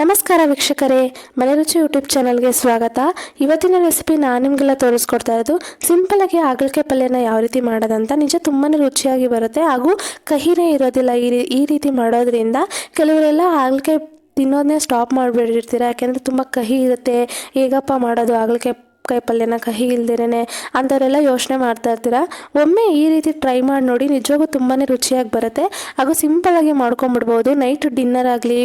ನಮಸ್ಕಾರ ವೀಕ್ಷಕರೇ, ಮನೆ ರುಚಿ ಯೂಟ್ಯೂಬ್ ಚಾನಲ್ಗೆ ಸ್ವಾಗತ. ಇವತ್ತಿನ ರೆಸಿಪಿ ನಾನು ನಿಮಗೆಲ್ಲ ತೋರಿಸ್ಕೊಡ್ತಾ ಇರೋದು ಸಿಂಪಲಾಗಿ ಹಾಗಲಕಾಯಿ ಪಲ್ಯನ ಯಾವ ರೀತಿ ಮಾಡೋದಂತ. ನಿಜ ತುಂಬಾ ರುಚಿಯಾಗಿ ಬರುತ್ತೆ ಹಾಗೂ ಕಹಿನೇ ಇರೋದಿಲ್ಲ ಈ ರೀತಿ ಮಾಡೋದ್ರಿಂದ. ಕೆಲವರೆಲ್ಲ ಹಾಗಲಕಾಯಿ ತಿನ್ನೋದನ್ನೇ ಸ್ಟಾಪ್ ಮಾಡಿಬಿಟ್ಟಿರ್ತೀರ, ಯಾಕೆಂದರೆ ತುಂಬ ಕಹಿ ಇರುತ್ತೆ. ಹೇಗಪ್ಪ ಮಾಡೋದು ಹಾಗಲಕಾಯಿ ಕಾಯಿ ಪಲ್ಯನ ಕಹಿ ಇಲ್ದಿರೇನೆ ಅಂಥವರೆಲ್ಲ ಯೋಚನೆ ಮಾಡ್ತಾ ಇರ್ತೀರಾ? ಒಮ್ಮೆ ಈ ರೀತಿ ಟ್ರೈ ಮಾಡಿ ನೋಡಿ ನಿಜವಾಗೂ ತುಂಬಾ ರುಚಿಯಾಗಿ ಬರುತ್ತೆ. ಹಾಗೂ ಸಿಂಪಲಾಗಿ ಮಾಡ್ಕೊಂಬಿಡ್ಬೋದು. ನೈಟ್ ಡಿನ್ನರ್ ಆಗಲಿ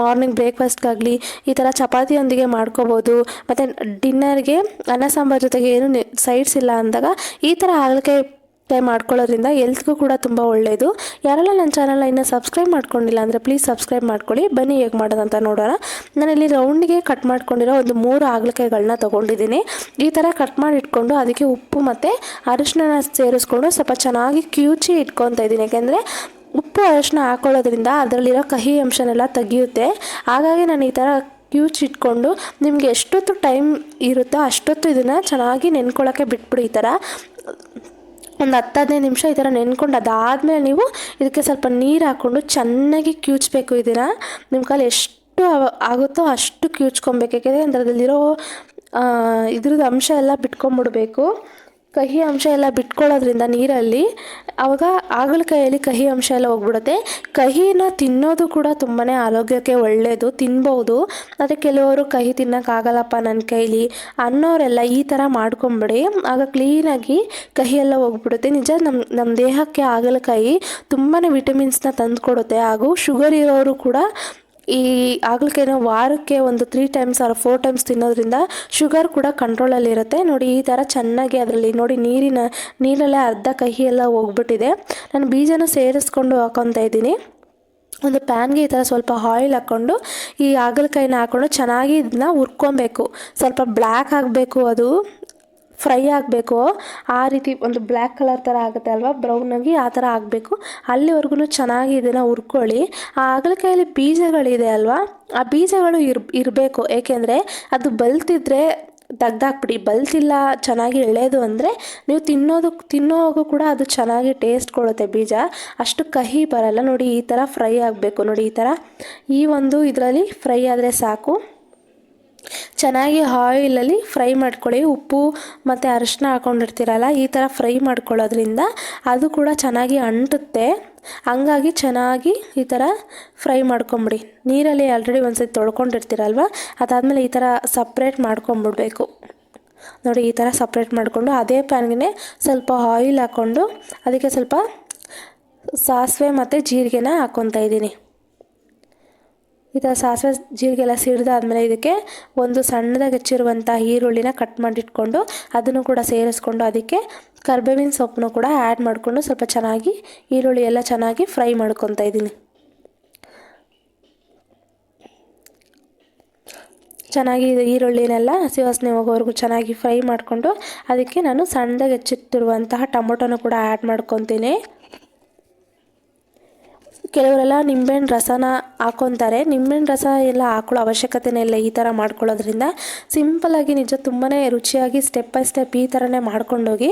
ಮಾರ್ನಿಂಗ್ ಬ್ರೇಕ್ಫಾಸ್ಟ್ಗಾಗಲಿ ಈ ಥರ ಚಪಾತಿಯೊಂದಿಗೆ ಮಾಡ್ಕೋಬೋದು. ಮತ್ತು ಡಿನ್ನರ್ಗೆ ಅನ್ನ ಸಾಂಬಾರ್ ಜೊತೆಗೆ ಏನು ಸೈಡ್ಸ್ ಇಲ್ಲ ಅಂದಾಗ ಈ ಥರ ಹಾಗಲಕಾಯಿ ಮಾಡ್ಕೊಳ್ಳೋದ್ರಿಂದ ಎಲ್ತ್ಗೂ ಕೂಡ ತುಂಬ ಒಳ್ಳೆಯದು ಯಾರೆಲ್ಲ ನನ್ನ ಚಾನಲ್ನ ಇನ್ನೂ ಸಬ್ಸ್ಕ್ರೈಬ್ ಮಾಡ್ಕೊಂಡಿಲ್ಲ ಅಂದರೆ ಪ್ಲೀಸ್ ಸಬ್ಸ್ಕ್ರೈಬ್ ಮಾಡ್ಕೊಳ್ಳಿ. ಬನ್ನಿ ಹೇಗೆ ಮಾಡೋದಂತ ನೋಡೋಣ. ನಾನಿಲ್ಲಿ ರೌಂಡ್ಗೆ ಕಟ್ ಮಾಡ್ಕೊಂಡಿರೋ ಒಂದು ಮೂರು ಹಾಗಲಕಾಯಿಗಳನ್ನ ತೊಗೊಂಡಿದ್ದೀನಿ. ಈ ಥರ ಕಟ್ ಮಾಡಿ ಇಟ್ಕೊಂಡು ಅದಕ್ಕೆ ಉಪ್ಪು ಮತ್ತು ಅರಿಶಿನ ಸೇರಿಸ್ಕೊಂಡು ಸ್ವಲ್ಪ ಚೆನ್ನಾಗಿ ಕ್ಯೂಚಿ ಇಟ್ಕೊತಾ ಇದ್ದೀನಿ. ಯಾಕೆಂದರೆ ಉಪ್ಪು ಅರಿಶಿನ ಹಾಕೊಳ್ಳೋದ್ರಿಂದ ಅದರಲ್ಲಿರೋ ಕಹಿ ಅಂಶನೆಲ್ಲ ತೆಗಿಯುತ್ತೆ. ಹಾಗಾಗಿ ನಾನು ಈ ಥರ ಕ್ಯೂಚ್ ಇಟ್ಕೊಂಡು ನಿಮಗೆ ಎಷ್ಟೊತ್ತು ಟೈಮ್ ಇರುತ್ತೋ ಅಷ್ಟೊತ್ತು ಇದನ್ನು ಚೆನ್ನಾಗಿ ನೆನ್ಕೊಳ್ಳೋಕ್ಕೆ ಬಿಟ್ಬಿಡಿ ಈ ಥರ ಒಂದು ಹತ್ತು ಹದಿನೈದು ನಿಮಿಷ ಈ ಥರ ನೆನ್ಕೊಂಡು ಅದಾದಮೇಲೆ ನೀವು ಇದಕ್ಕೆ ಸ್ವಲ್ಪ ನೀರು ಹಾಕ್ಕೊಂಡು ಚೆನ್ನಾಗಿ ಕ್ಯೂಚ್ಬೇಕು ಇದನ್ನು ನಿಮ್ಮ ಕಾಲು ಎಷ್ಟು ಆಗುತ್ತೋ ಅಷ್ಟು ಕ್ಯೂಚ್ಕೊಬೇಕು. ಯಾಕೆಂದರೆ ಅದರಲ್ಲಿರೋ ಇದ್ರದ್ದು ಅಂಶ ಎಲ್ಲ ಬಿಟ್ಕೊಂಬಿಡ್ಬೇಕು. ಕಹಿ ಅಂಶ ಎಲ್ಲ ಬಿಟ್ಕೊಳ್ಳೋದ್ರಿಂದ ನೀರಲ್ಲಿ ಆವಾಗ ಹಾಗಲಕಾಯಲ್ಲಿ ಕಹಿ ಅಂಶ ಎಲ್ಲ ಹೋಗ್ಬಿಡುತ್ತೆ. ಕಹಿನ ತಿನ್ನೋದು ಕೂಡ ತುಂಬಾ ಆರೋಗ್ಯಕ್ಕೆ ಒಳ್ಳೆಯದು ತಿನ್ಬೋದು. ಆದರೆ ಕೆಲವರು ಕಹಿ ತಿನ್ನೋಕ್ಕಾಗಲ್ಲಪ್ಪ ನನ್ನ ಕೈಲಿ ಅನ್ನೋರೆಲ್ಲ ಈ ಥರ ಮಾಡ್ಕೊಂಬಿಡಿ. ಆಗ ಕ್ಲೀನಾಗಿ ಕಹಿ ಎಲ್ಲ ಹೋಗ್ಬಿಡುತ್ತೆ. ನಿಜ ನಮ್ಮ ನಮ್ಮ ದೇಹಕ್ಕೆ ಹಾಗಲಕಾಯಿ ತುಂಬಾ ವಿಟಮಿನ್ಸ್ನ ತಂದು ಕೊಡುತ್ತೆ ಹಾಗೂ ಶುಗರ್ ಇರೋರು ಕೂಡ ಈ ಹಾಗಲಕಾಯಿನ ವಾರಕ್ಕೆ ಒಂದು three times or four times ತಿನ್ನೋದ್ರಿಂದ ಶುಗರ್ ಕೂಡ ಕಂಟ್ರೋಲಲ್ಲಿರುತ್ತೆ ನೋಡಿ, ಈ ಥರ ಚೆನ್ನಾಗಿ ಅದರಲ್ಲಿ ನೋಡಿ ನೀರಿನ, ನೀರಲ್ಲೇ ಅರ್ಧ ಕಹಿ ಎಲ್ಲ ಹೋಗ್ಬಿಟ್ಟಿದೆ. ನಾನು ಬೀಜನ ಸೇರಿಸ್ಕೊಂಡು ಹಾಕೊತಾ ಇದ್ದೀನಿ. ಒಂದು ಪ್ಯಾನ್ಗೆ ಈ ಥರ ಸ್ವಲ್ಪ ಆಯಿಲ್ ಹಾಕ್ಕೊಂಡು ಈ ಆಗಲಕಾಯಿನ ಹಾಕ್ಕೊಂಡು ಚೆನ್ನಾಗಿ ಇದನ್ನ ಹುರ್ಕೊಬೇಕು. ಸ್ವಲ್ಪ ಬ್ಲ್ಯಾಕ್ ಆಗಬೇಕು ಅದು. ಫ್ರೈ ಆಗಬೇಕು. ಆ ರೀತಿ ಒಂದು ಬ್ಲ್ಯಾಕ್ ಕಲರ್ ಥರ ಆಗುತ್ತೆ ಅಲ್ವಾ? ಬ್ರೌನಾಗಿ ಆ ಥರ ಆಗಬೇಕು. ಅಲ್ಲಿವರೆಗೂ ಚೆನ್ನಾಗಿ ಇದನ್ನು ಹುರ್ಕೊಳ್ಳಿ. ಆ ಹಾಗಲಕಾಯಲ್ಲಿ ಬೀಜಗಳಿದೆ ಅಲ್ವಾ? ಆ ಬೀಜಗಳು ಇರ್, ಇರಬೇಕು. ಏಕೆಂದರೆ ಅದು ಬಲ್ತಿದ್ರೆ ತೆಗ್ದಾಕ್ಬಿಡಿ. ಬಲ್ತಿಲ್ಲ ಚೆನ್ನಾಗಿ ಎಳೆಯೋದು ಅಂದರೆ ನೀವು ತಿನ್ನೋದು ತಿನ್ನೋವಾಗೂ ಕೂಡ ಅದು ಚೆನ್ನಾಗಿ ಟೇಸ್ಟ್ ಕೊಡುತ್ತೆ ಬೀಜ. ಅಷ್ಟು ಕಹಿ ಬರಲ್ಲ. ನೋಡಿ ಈ ಥರ ಫ್ರೈ ಆಗಬೇಕು. ನೋಡಿ ಈ ಥರ ಈ ಒಂದು ಇದರಲ್ಲಿ ಫ್ರೈ ಆದರೆ ಸಾಕು. ಚೆನ್ನಾಗಿ ಆಯಿಲಲ್ಲಿ ಫ್ರೈ ಮಾಡ್ಕೊಳ್ಳಿ. ಉಪ್ಪು ಮತ್ತು ಅರಿಶಿನ ಹಾಕೊಂಡಿರ್ತೀರಲ್ಲ, ಈ ಥರ ಫ್ರೈ ಮಾಡ್ಕೊಳ್ಳೋದ್ರಿಂದ ಅದು ಕೂಡ ಚೆನ್ನಾಗಿ ಅಂಟುತ್ತೆ. ಹಂಗಾಗಿ ಚೆನ್ನಾಗಿ ಈ ಥರ ಫ್ರೈ ಮಾಡ್ಕೊಂಬಿಡಿ. ನೀರಲ್ಲಿ ಆಲ್ರೆಡಿ ಒಂದ್ಸತಿ ತೊಳ್ಕೊಂಡಿರ್ತೀರಲ್ವ, ಅದಾದಮೇಲೆ ಈ ಥರ ಸಪ್ರೇಟ್ ಮಾಡ್ಕೊಂಬಿಡ್ಬೇಕು. ನೋಡಿ, ಈ ಥರ ಸಪ್ರೇಟ್ ಮಾಡಿಕೊಂಡು ಅದೇ ಪ್ಯಾನ್ಗೆ ಸ್ವಲ್ಪ ಆಯಿಲ್ ಹಾಕ್ಕೊಂಡು ಅದಕ್ಕೆ ಸ್ವಲ್ಪ ಸಾಸಿವೆ ಮತ್ತು ಜೀರಿಗೆನ ಹಾಕ್ಕೊತಾ ಇದ್ದೀನಿ. ಈ ಥರ ಸಾಸಿವೆ ಜೀರಿಗೆ ಎಲ್ಲ ಸಿಡ್ದಾದ್ಮೇಲೆ ಇದಕ್ಕೆ ಒಂದು ಸಣ್ಣದಾಗಿ ಹೆಚ್ಚಿರುವಂಥ ಈರುಳ್ಳಿನ ಕಟ್ ಮಾಡಿಟ್ಕೊಂಡು ಅದನ್ನು ಕೂಡ ಸೇರಿಸ್ಕೊಂಡು ಅದಕ್ಕೆ ಕರ್ಬೇವಿನ ಸೊಪ್ಪನ್ನು ಕೂಡ ಆ್ಯಡ್ ಮಾಡಿಕೊಂಡು ಸ್ವಲ್ಪ ಚೆನ್ನಾಗಿ ಈರುಳ್ಳಿ ಎಲ್ಲ ಚೆನ್ನಾಗಿ ಫ್ರೈ ಮಾಡ್ಕೊತಾ ಇದ್ದೀನಿ. ಚೆನ್ನಾಗಿ ಈರುಳ್ಳಿನೆಲ್ಲ ಹಸಿ ವಾಸನೆ ಹೋಗೋವರೆಗೂ ಚೆನ್ನಾಗಿ ಫ್ರೈ ಮಾಡಿಕೊಂಡು ಅದಕ್ಕೆ ನಾನು ಸಣ್ಣದಾಗಿ ಹೆಚ್ಚಿಟ್ಟಿರುವಂತಹ ಟೊಮೊಟೊನ ಕೂಡ ಆ್ಯಡ್ ಮಾಡ್ಕೊತೀನಿ. ಕೆಲವರೆಲ್ಲ ನಿಂಬೆಹಣ್ಣು ರಸನ ಹಾಕೊತಾರೆ. ನಿಂಬೆಹಣ್ಣು ರಸ ಎಲ್ಲ ಹಾಕೊಳ್ಳೋ ಅವಶ್ಯಕತೆನೇ ಇಲ್ಲ ಈ ಥರ ಮಾಡ್ಕೊಳ್ಳೋದ್ರಿಂದ ಸಿಂಪಲ್ಲಾಗಿ ನಿಜ ತುಂಬಾ ರುಚಿಯಾಗಿ ಸ್ಟೆಪ್ ಬೈ ಸ್ಟೆಪ್ ಈ ಥರನೇ ಮಾಡ್ಕೊಂಡೋಗಿ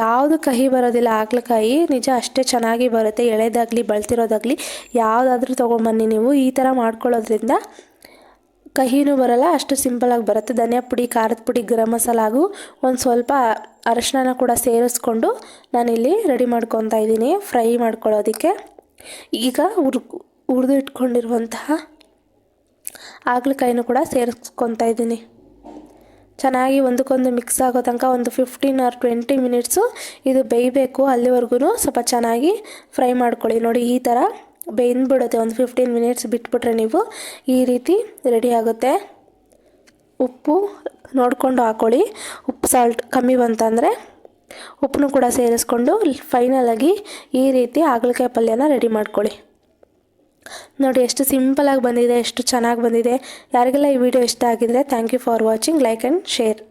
ಯಾವುದು ಕಹಿ ಬರೋದಿಲ್ಲ ಹಾಗಲಕಾಯಿ ನಿಜ ಅಷ್ಟೇ ಚೆನ್ನಾಗಿ ಬರುತ್ತೆ. ಎಳೆದಾಗಲಿ, ಬಳ್ತಿರೋದಾಗಲಿ ಯಾವುದಾದ್ರೂ ತೊಗೊಂಬನ್ನಿ ನೀವು ಈ ಥರ ಮಾಡ್ಕೊಳ್ಳೋದ್ರಿಂದ ಕಹಿನೂ ಬರಲ್ಲ, ಅಷ್ಟು ಸಿಂಪಲಾಗಿ ಬರುತ್ತೆ. ಧನಿಯಾ ಪುಡಿ, ಖಾರದ ಪುಡಿ, ಗರಂ ಮಸಾಲ ಹಾಗೂ ಒಂದು ಸ್ವಲ್ಪ ಅರಶಿನ ಕೂಡ ಸೇರಿಸ್ಕೊಂಡು ನಾನಿಲ್ಲಿ ರೆಡಿ ಮಾಡ್ಕೊತಾ ಇದ್ದೀನಿ. ಫ್ರೈ ಮಾಡ್ಕೊಳ್ಳೋದಕ್ಕೆ. ಈಗ ಹುರ್ ಉರಿದು ಇಟ್ಕೊಂಡಿರುವಂತಹ ಹಾಗಲಕಾಯಿನೂ ಕೂಡ ಸೇರಿಸ್ಕೊತಾ ಇದ್ದೀನಿ. ಚೆನ್ನಾಗಿ ಒಂದಕ್ಕೊಂದು ಮಿಕ್ಸ್ ಆಗೋ ತನಕ ಒಂದು ಫಿಫ್ಟೀನ್ ಆರ್ ಟ್ವೆಂಟಿ ಮಿನಿಟ್ಸು ಇದು ಬೇಯಬೇಕು ಅಲ್ಲಿವರೆಗೂ ಸ್ವಲ್ಪ ಚೆನ್ನಾಗಿ ಫ್ರೈ ಮಾಡ್ಕೊಳ್ಳಿ. ನೋಡಿ ಈ ಥರ ಬೇಯ್ದುಬಿಡುತ್ತೆ. ಒಂದು ಫಿಫ್ಟೀನ್ ಮಿನಿಟ್ಸ್ ಬಿಟ್ಬಿಟ್ರೆ ನೀವು ಈ ರೀತಿ ರೆಡಿ ಆಗುತ್ತೆ. ಉಪ್ಪು ನೋಡಿಕೊಂಡು ಹಾಕ್ಕೊಳ್ಳಿ ಉಪ್ಪು ಸಾಲ್ಟ್ ಕಮ್ಮಿ ಬಂತಂದರೆ ಉಪ್ಪನ್ನು ಕೂಡ ಸೇರಿಸ್ಕೊಂಡು ಫೈನಲಾಗಿ ಈ ರೀತಿ ಹಾಗಲಕಾಯಿ ಪಲ್ಯನ ರೆಡಿ ಮಾಡ್ಕೊಳ್ಳಿ. ನೋಡಿ ಎಷ್ಟು ಸಿಂಪಲಾಗಿ ಬಂದಿದೆ, ಎಷ್ಟು ಚೆನ್ನಾಗಿ ಬಂದಿದೆ. ಯಾರಿಗೆಲ್ಲ ಈ ವಿಡಿಯೋ ಇಷ್ಟ ಆಗಿದ್ರೆ thank you for watching like and share